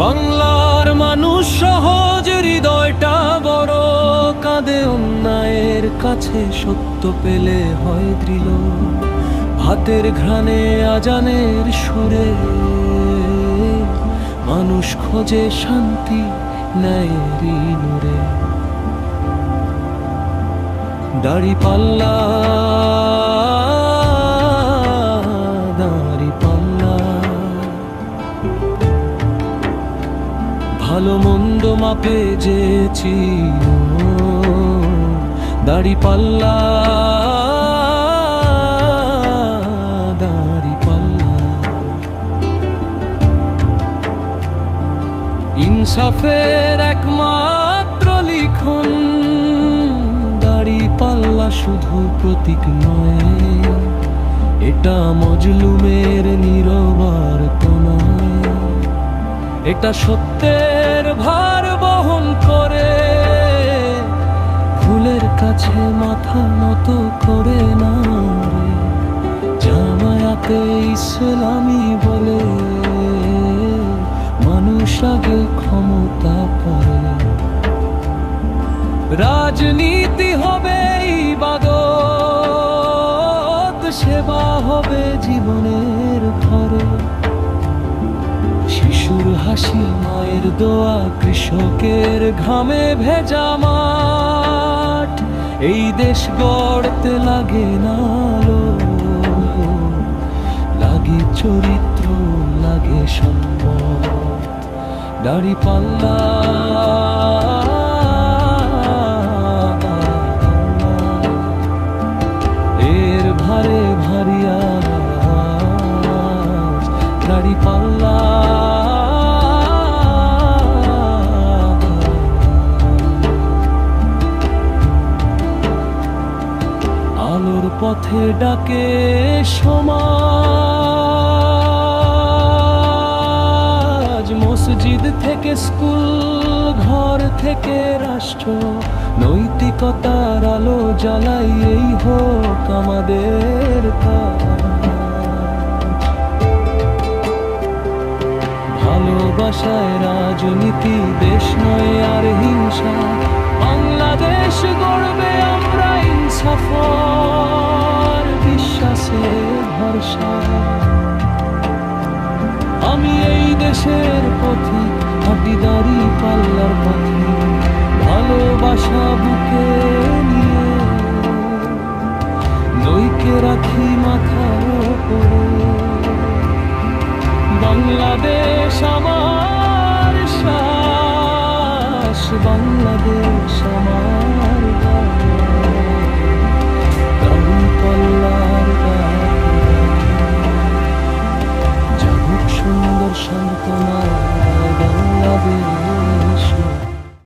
বাংলার মানুষ সহজ হৃদয়টা বড়, কাঁদে অন্যায়ের কাছে সত্য পেলে হয় দৃঢ়। হাতের ঘ্রাণে আজানের সুরে মানুষ খোঁজে শান্তি ন্যায়েরই নূরে। দাড়ি পাল্লা ভালো মন্দ মাপে যে দাড়ি পাল্লা দাড়ি পাল্লা। ইনসাফের একমাত্র লিখন, দাড়ি পাল্লা শুধু প্রতীক নয়, এটা মজলুমের নিরবার নয় এটা সত্যের ভার বহন করে। ফুলের কাছে মাথা নত করে না জামায়াতে ইসলামী বলে, মানুষ আগে ক্ষমতা পরে রাজনীতি হবে ইবাদত, সেবা হবে জীবনের দোয়া কৃষকের ঘামে ভেজা মাঠ। এই দেশ গড়তে লাগে না লাগে চরিত্র, লাগে সম্পদ। দাড়ি পাল্লা। এর ভারে ভারিয়া দাড়ি পাল্লা। পথে ডাকে সমাজ। মসজিদ থেকে স্কুল, ঘর থেকে রাষ্ট্র, নৈতিকতার আলো জ্বালাই এই হোক আমাদের ভালোবাসায় রাজনীতি দেশ নয় আর হিংসা ভরসা আমি এই দেশের পথে হাঁটি পাল্লার পথে, ভালোবাসা বুকে নিয়ে নইকে রাখি মাথার উপরে বাংলাদেশ আমার শ্বাস বাংলাদেশ